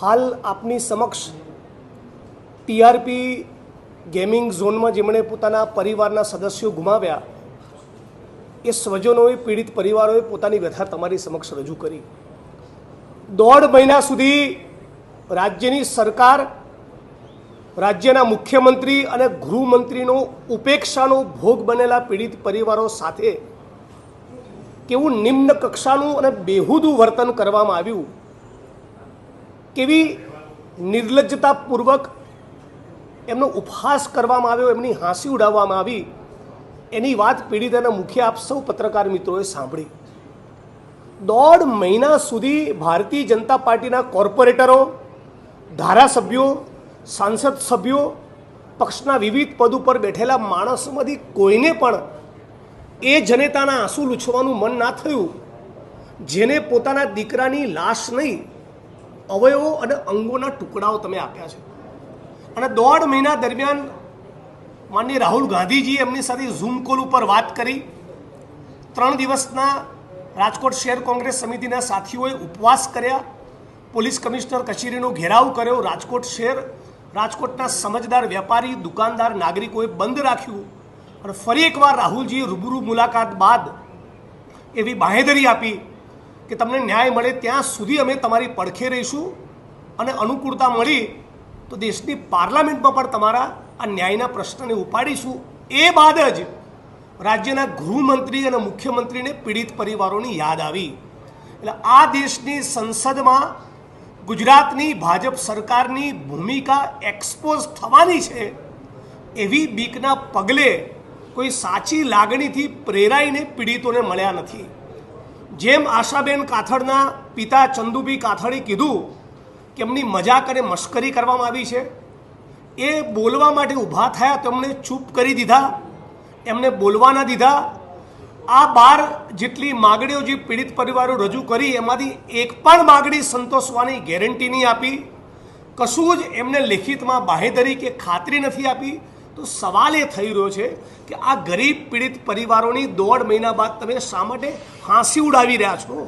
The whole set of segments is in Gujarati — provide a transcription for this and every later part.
હાલ આપની સમક્ષ ટીઆરપી ગેમિંગ ઝોનમાં જેમણે પોતાના પરિવારના સદસ્યો ગુમાવ્યા, એ સ્વજનોએ પીડિત પરિવારોએ પોતાની વ્યથા તમારી સમક્ષ રજૂ કરી. દોઢ મહિના સુધી રાજ્યની સરકાર, રાજ્યના મુખ્યમંત્રી અને ગૃહમંત્રીનો ઉપેક્ષાનો ભોગ બનેલા પીડિત પરિવારો સાથે કેવું નિમ્ન કક્ષાનું અને બેહુદું વર્તન કરવામાં આવ્યું કેવી નિર્લજ્જતાપૂર્વક એમનો ઉપહાસ કરવામાં આવ્યો, એમની હાંસી ઉડાવવામાં આવી, એની વાત પીડિતાના મુખ્ય આપ સૌ પત્રકાર મિત્રોએ સાંભળી. દોઢ મહિના સુધી ભારતીય જનતા પાર્ટીના કોર્પોરેટરો, ધારાસભ્યો, સાંસદ સભ્યો, પક્ષના વિવિધ પદ ઉપર બેઠેલા માણસોમાંથી કોઈને પણ એ જનેતાના આંસુ લૂછવાનું મન ના થયું, જેને પોતાના દીકરાની લાશ નહીં અવયવો અને અંગોના ટુકડાઓ તમે આપ્યા છે. અને દોઢ મહિના દરમિયાન માનની રાહુલ ગાંધીજી એમની સાથે ઝૂમ કોલ ઉપર વાત કરી. ત્રણ દિવસના રાજકોટ શહેર કોંગ્રેસ સમિતિના સાથીઓએ ઉપવાસ કર્યા. પોલીસ કમિશનર કચેરીનો ઘેરાવ કર્યો. રાજકોટ શહેર રાજકોટના સમજદાર વેપારી, દુકાનદાર, નાગરિકોએ બંધ રાખ્યું. અને ફરી એકવાર રાહુલજીએ રૂબરૂ મુલાકાત બાદ એવી બાહેધરી આપી કે તમને ન્યાય મળે ત્યાં સુધી અમે તમારી પડખે રહીશું અને અનુકૂળતા મળી, તો દેશની પાર્લામેન્ટમાં પણ તમારા આ ન્યાયના પ્રશ્નને ઉપાડીશું. એ બાદ જ રાજ્યના ગૃહમંત્રી અને મુખ્યમંત્રીને પીડિત પરિવારોની યાદ આવી. એટલે આ દેશની સંસદમાં ગુજરાતની ભાજપ સરકારની ભૂમિકા એક્સપોઝ થવાની છે એવી બીકના પગલે કોઈ સાચી લાગણીથી પ્રેરાઈને પીડિતોને મળ્યા નથી. જેમ આશાબેન કાથડના પિતા ચંદુભી કાથડે કીધું કે એમની મજાક અને મશ્કરી કરવામાં આવી છે, એ બોલવા માટે ઊભા થયા તેમણે ચૂપ કરી દીધા, એમને બોલવા ના દીધા. આ બાર જેટલી માગણીઓ જે પીડિત પરિવારો રજૂ કરી, એમાંથી એક પણ માગણી સંતોષવાની ગેરંટી નહીં આપી. કશું જ એમને લેખિતમાં બાહેધરી કે ખાતરી નથી આપી. તો સવાલ એ થઈ રહ્યો છે કે આ ગરીબ પીડિત પરિવારોની દોઢ મહિના બાદ તમે શા માટે હાંસી ઉડાવી રહ્યા છો?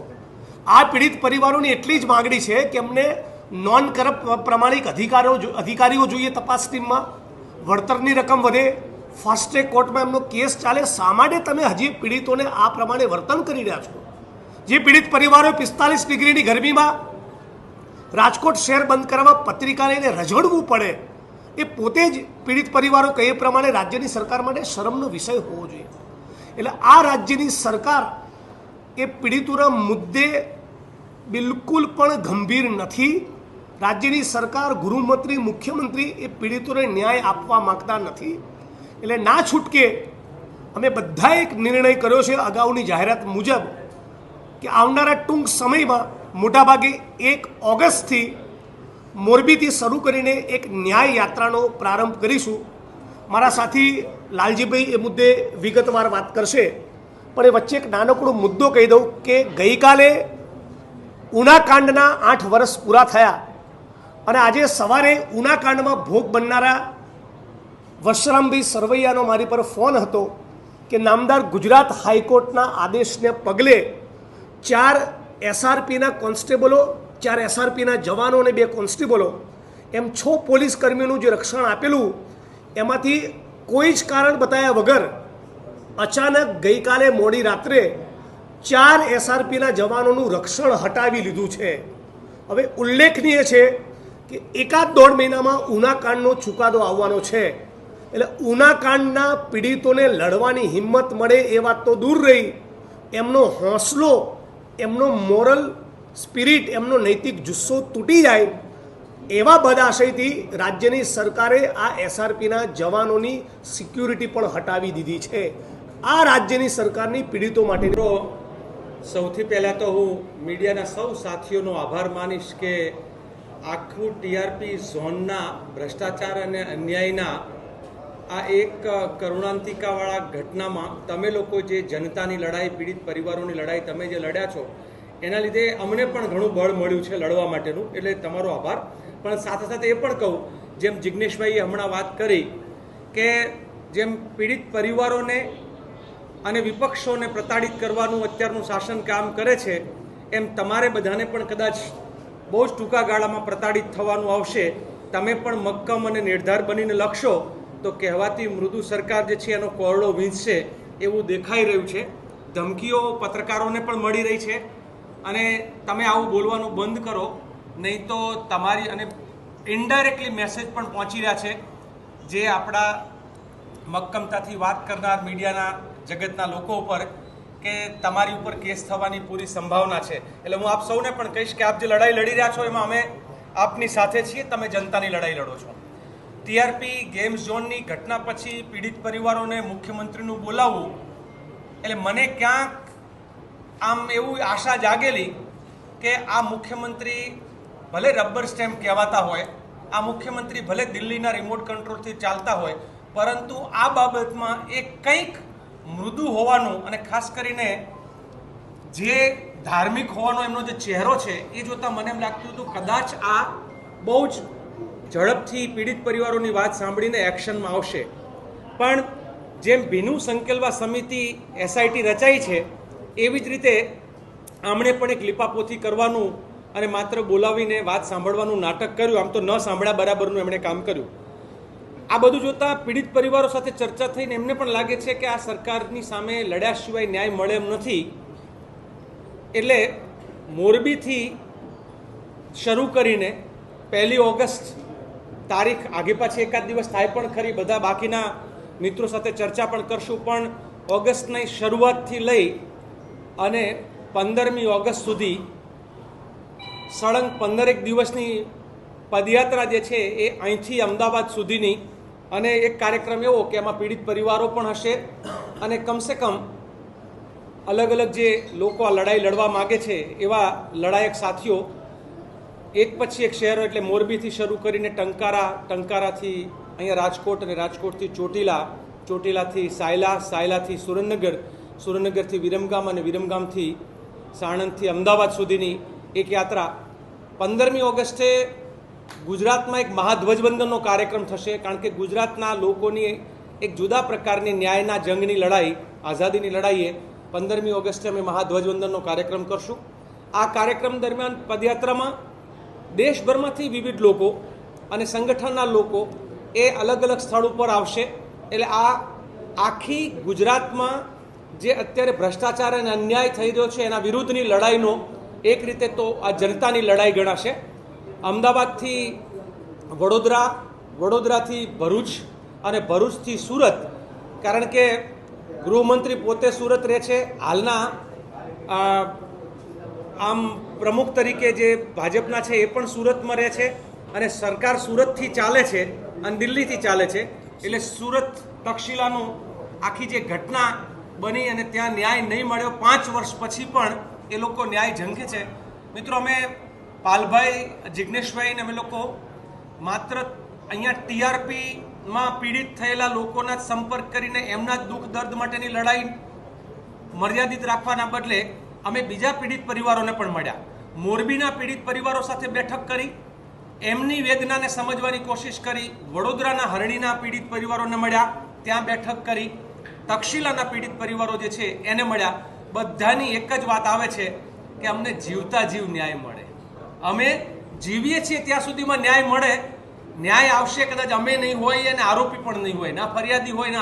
આ પીડિત પરિવારોની એટલી જ માગણી છે કે અમને નોન કરપ્ટ પ્રમાણિક અધિકારીઓ અધિકારીઓ જોઈએ તપાસ ટીમમાં. વળતરની રકમ વધે. ફાસ્ટ ટ્રેક કોર્ટમાં એમનો કેસ ચાલે. શા માટે તમે હજી પીડિતોને આ પ્રમાણે વર્તન કરી રહ્યા છો? જે પીડિત પરિવારો પિસ્તાલીસ ડિગ્રીની ગરમીમાં રાજકોટ શહેર બંધ કરવા પત્રિકાને રજોડવું પડે. એ પોતે જ પીડિત પરિવારો કહે પ્રમાણે રાજ્યની સરકાર માટે શરમનો વિષય હોવો જોઈએ. એટલે આ રાજ્યની સરકાર એ પીડિતોના મુદ્દે બિલકુલ પણ ગંભીર નથી. રાજ્યની સરકાર, ગૃહમંત્રી, મુખ્યમંત્રી એ પીડિતોને ન્યાય આપવા માંગતા નથી. એટલે ના છૂટકે અમે બધા એક નિર્ણય કર્યો છે અગાઉની જાહેરાત મુજબ કે આવનારા ટૂંક સમયમાં મોટાભાગે એક ઓગસ્ટથી મોરબીથી શરૂ કરીને એક ન્યાય યાત્રાનો પ્રારંભ કરીશું. મારા સાથી, લાલજીભાઈ એ મુદ્દે વિગતવાર વાત કરશે. પણ એ વચ્ચે એક નાનકડો મુદ્દો કહી દઉં કે ગઈકાલે ઉનાકાંડના આઠ વર્ષ પૂરા થયા. અને આજે સવારે ઉનાકાંડમાં ભોગ બનનારા વશરામભાઈ સરવૈયાનો મારી પર ફોન હતો કે નામદાર ગુજરાત હાઈકોર્ટના આદેશને પગલે ચાર એસઆરપીના કોન્સ્ટેબલો ચાર એસઆરપીના જવાનો અને બે કોન્સ્ટેબલો એમ છ પોલીસ કર્મીનું જે રક્ષણ આપેલું, એમાંથી કોઈ જ કારણ બતાવ્યા વગર અચાનક ગઈકાલે મોડી રાત્રે ચાર એસઆરપીના જવાનોનું રક્ષણ હટાવી લીધું છે. હવે ઉલ્લેખનીય છે કે એકાદ દોઢ મહિનામાં ઉનાકાંડનો ચુકાદો આવવાનો છે. એટલે ઉનાકાંડના પીડિતોને લડવાની હિંમત મળે એ વાત તો દૂર રહી. એમનો હોંસલો, એમનો મોરલ સ્પિરિટ એમનો નૈતિક જુસ્સો તૂટી જાય એવા બદાશયથી રાજ્યની સરકારે આ એસઆરપીના જવાનોની સિક્યુરિટી પણ હટાવી દીધી છે. આ રાજ્યની સરકારની પીડિતો માટે સૌથી પહેલાં તો હું મીડિયાના સૌ સાથીઓનો આભાર માનીશ કે આખું ટીઆરપી ઝોનના ભ્રષ્ટાચાર અને અન્યાયના આ એક કરુણાંતિકાવાળા ઘટનામાં તમે લોકો જે જનતાની લડાઈ, પીડિત પરિવારોની લડાઈ, તમે જે લડ્યા છો એના લીધે અમને પણ ઘણું બળ મળ્યું છે લડવા માટેનું, એટલે તમારો આભાર. પણ સાથે સાથે એ પણ કહું, જેમ જિજ્ઞેશભાઈએ હમણાં વાત કરી કે જેમ પીડિત પરિવારોને અને વિપક્ષોને પ્રતાડિત કરવાનું અત્યારનું શાસન કામ કરે છે, એમ તમારે બધાને પણ કદાચ બહુ જ ટૂંકા ગાળામાં પ્રતાડિત થવાનું આવશે. તમે પણ મક્કમ અને નિર્ધાર બનીને લખશો, તો કહેવાતી મૃદુ સરકાર જે છે એનો કોરડો વીંચશે એવું દેખાઈ રહ્યું છે. ધમકીઓ પત્રકારોને પણ મળી રહી છે. અને તમે આવું બોલવાનું બંધ કરો, નહીં તો તમારી અને ઇન્ડાયરેક્ટલી મેસેજ પણ પહોંચી રહ્યા છે, જે આપણા મક્કમતાથી વાત કરનાર મીડિયાના જગતના લોકો ઉપર કે તમારી ઉપર કેસ થવાની પૂરી સંભાવના છે. એટલે હું આપ સૌને પણ કહીશ કે આપ જે લડાઈ લડી રહ્યા છો, એમાં અમે આપની સાથે છીએ, તમે જનતાની લડાઈ લડો છો. ટીઆરપી ગેમ ઝોનની ઘટના પછી પીડિત પરિવારોને મુખ્યમંત્રીનું બોલાવવું, એટલે મને ક્યાંક આમ એવું આશા જાગેલી કે આ મુખ્યમંત્રી ભલે રબર સ્ટેમ્પ કહેવાતા હોય, આ મુખ્યમંત્રી ભલે દિલ્હીના રિમોટ કંટ્રોલથી ચાલતા હોય, પરંતુ આ બાબતમાં એ કંઈક મૃદુ હોવાનું અને ખાસ કરીને જે ધાર્મિક હોવાનો એમનો જે ચહેરો છે, એ જોતાં મને એમ લાગતું હતું કદાચ આ બહુ જ ઝડપથી પીડિત પરિવારોની વાત સાંભળીને એક્શનમાં આવશે. પણ જેમ ભીનું સંકેલવા સમિતિ એસઆઈટી રચાઈ છે એવી જ રીતે આમણે પણ એક લીપાપોથી કરવાનું અને માત્ર બોલાવીને વાત સાંભળવાનું નાટક કર્યું. આમ તો ન સાંભળ્યા બરાબરનું એમણે કામ કર્યું. આ બધું જોતાં પીડિત પરિવારો સાથે ચર્ચા થઈને એમને પણ લાગે છે કે આ સરકારની સામે લડ્યા સિવાય ન્યાય મળે એમ નથી. એટલે મોરબીથી શરૂ કરીને પહેલી ઓગસ્ટ તારીખ આગે પાછી એકાદ દિવસ થાય પણ ખરી. બધા બાકીના મિત્રો સાથે ચર્ચા પણ કરશું. પણ ઓગસ્ટની શરૂઆતથી લઈ અને પંદરમી ઓગસ્ટ સુધી સળંગ પંદરેક દિવસની પદયાત્રા જે છે એ અહીંથી અમદાવાદ સુધીની અને એક કાર્યક્રમ એવો કે એમાં પીડિત પરિવારો પણ હશે અને કમસે કમ અલગ અલગ જે લોકો આ લડાઈ લડવા માગે છે એવા લડાયક સાથીઓ, એક પછી એક શહેરો એટલે મોરબીથી શરૂ કરીને ટંકારા, ટંકારાથી અહીંયા રાજકોટ અને રાજકોટથી ચોટીલા, ચોટીલાથી સાયલા, સાયલાથી સુરેન્દ્રનગર સુરેન્દ્રનગરથી વિરમગામ અને વિરમગામથી સાણંદથી અમદાવાદ સુધીની એક યાત્રા. પંદરમી ઓગસ્ટે ગુજરાતમાં એક મહાધ્વજવંદનનો કાર્યક્રમ થશે, કારણ કે ગુજરાતના લોકોની એક જુદા પ્રકારની ન્યાયના જંગની લડાઈ, આઝાદીની લડાઈએ પંદરમી ઓગસ્ટે અમે મહાધ્વજવંદનનો કાર્યક્રમ કરશું. આ કાર્યક્રમ દરમિયાન પદયાત્રામાં દેશભરમાંથી વિવિધ લોકો અને સંગઠનના લોકો એ અલગ અલગ સ્થળ ઉપર આવશે. એટલે આ આખી ગુજરાતમાં જે અત્યારે ભ્રષ્ટાચાર અને અન્યાય થઈ રહ્યો છે, એના વિરુદ્ધની લડાઈનો એક રીતે તો આ જનતાની લડાઈ ગણાશે. અમદાવાદથી વડોદરા, વડોદરાથી ભરૂચ અને ભરૂચથી સુરત, કારણ કે ગૃહમંત્રી પોતે સુરત રહે છે. હાલના આમ પ્રમુખ તરીકે જે ભાજપના છે એ પણ સુરતમાં રહે છે અને સરકાર સુરતથી ચાલે છે અને દિલ્હીથી ચાલે છે. એટલે સુરત તક્ષશિલાનું આખી જે ઘટના બની અને ત્યાં ન્યાય નહીં મળ્યો. પાંચ વર્ષ પછી પણ એ લોકો ન્યાય ઝંખે છે. મિત્રો, અમે પાલભાઈ જિજ્ઞેશભાઈને અમે લોકો માત્ર અહીંયા ટીઆરપીમાં પીડિત થયેલા લોકોના સંપર્ક કરીને એમના દુઃખ દર્દ માટેની લડાઈ મર્યાદિત રાખવાના બદલે અમે બીજા પીડિત પરિવારોને પણ મળ્યા. મોરબીના પીડિત પરિવારો સાથે બેઠક કરી, એમની વેદનાને સમજવાની કોશિશ કરી, વડોદરાના હરણીના પીડિત પરિવારોને મળ્યા. ત્યાં બેઠક કરી તક્ષશિલાના પીડિત પરિવારો જે છે એને મળ્યા. બધાની એક જ વાત આવે છે કે અમને જીવતા જીવ ન્યાય મળે. અમે જીવીએ છીએ ત્યાં સુધીમાં ન્યાય મળે. ન્યાય આવશે કદાચ અમે નહીં હોય અને આરોપી પણ નહીં હોય. ના ફરિયાદી હોય, ના